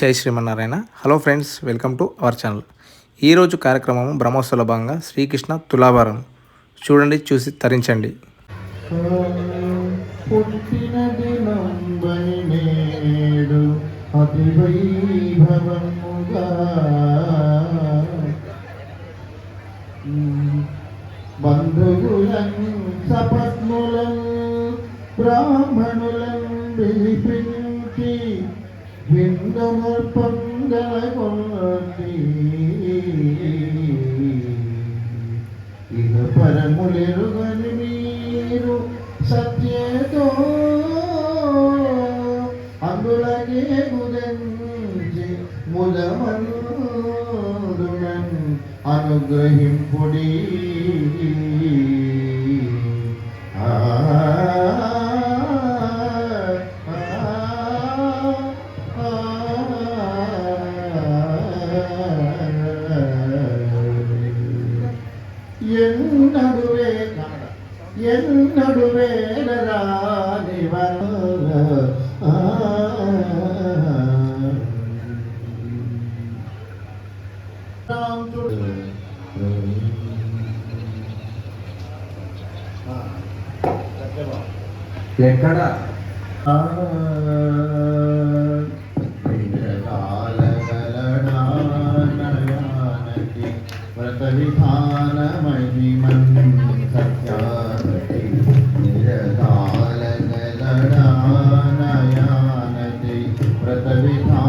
జై Srimannarayana. Hello friends welcome to our channel. ఈరోజు కార్యక్రమం బ్రహ్మోత్సలభంగా శ్రీకృష్ణ తులాభారం. చూడండి చూసి తరించండి. అది వైభవముగా ఎక్కడ కాలగలనానయానకి వ్రత విభా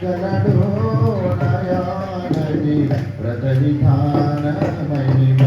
జగడో నయా నది వ్రత విధాన మహిమ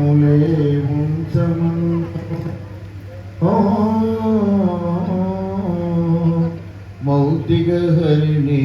ములే ఉంచమను మౌతిక హరిణి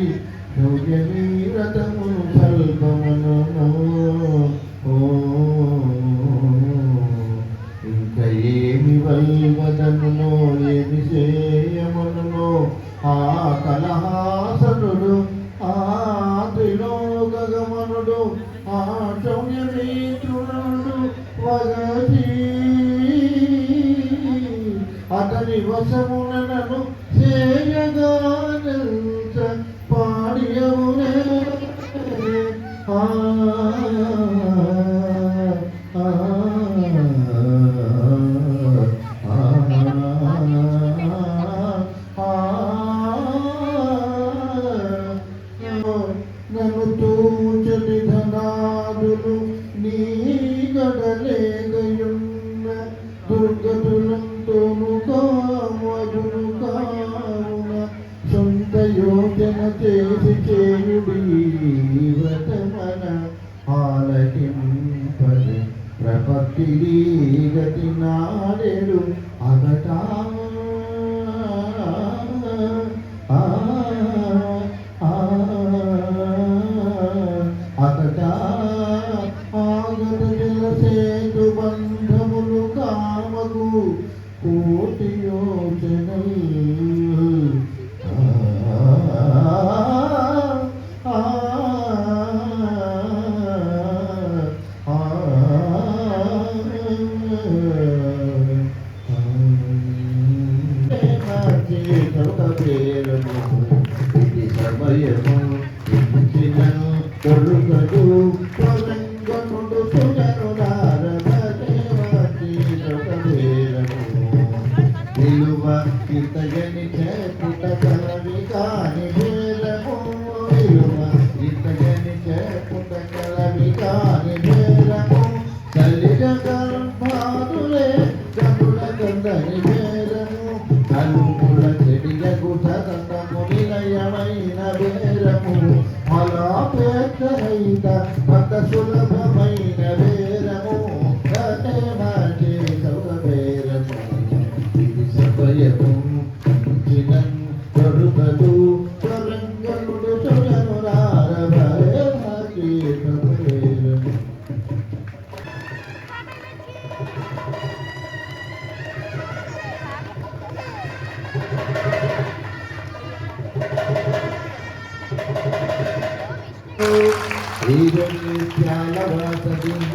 విడనాడి శౌర్య ఓ ఇంకా ఏమి వల్వదనునో ఏమి చేయమునునో ఆ కలహాసనుడు ఆ త్రిలోకగమనుడు ఆ శౌర్యమీతుడు వగతి అతని వశమునను చేయగా God. సమయము ఇచ్చినను కొడుకడు కొలంగముడు సుజను నారదేవతి సొకవేరము చేపుట కలవి కాని వేలము విలువ ఇతయని చేపుట ಇದನ್ನೇ ತ್ಯಾಲವಾಸದಿಂದ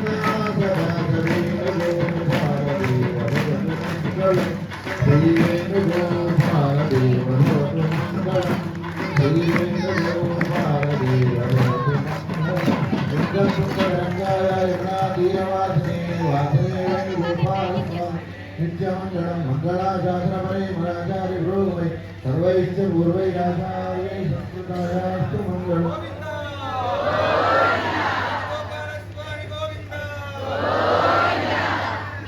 वासुदेवासुदेवं गोपालस्वा नित्यमङ्गलं मङ्गलाशास्त्रपरे मराचार्यगुरुवै सर्वैश्च पूर्वैराचार्यै संस्कृतायास्तु मङ्गलम्।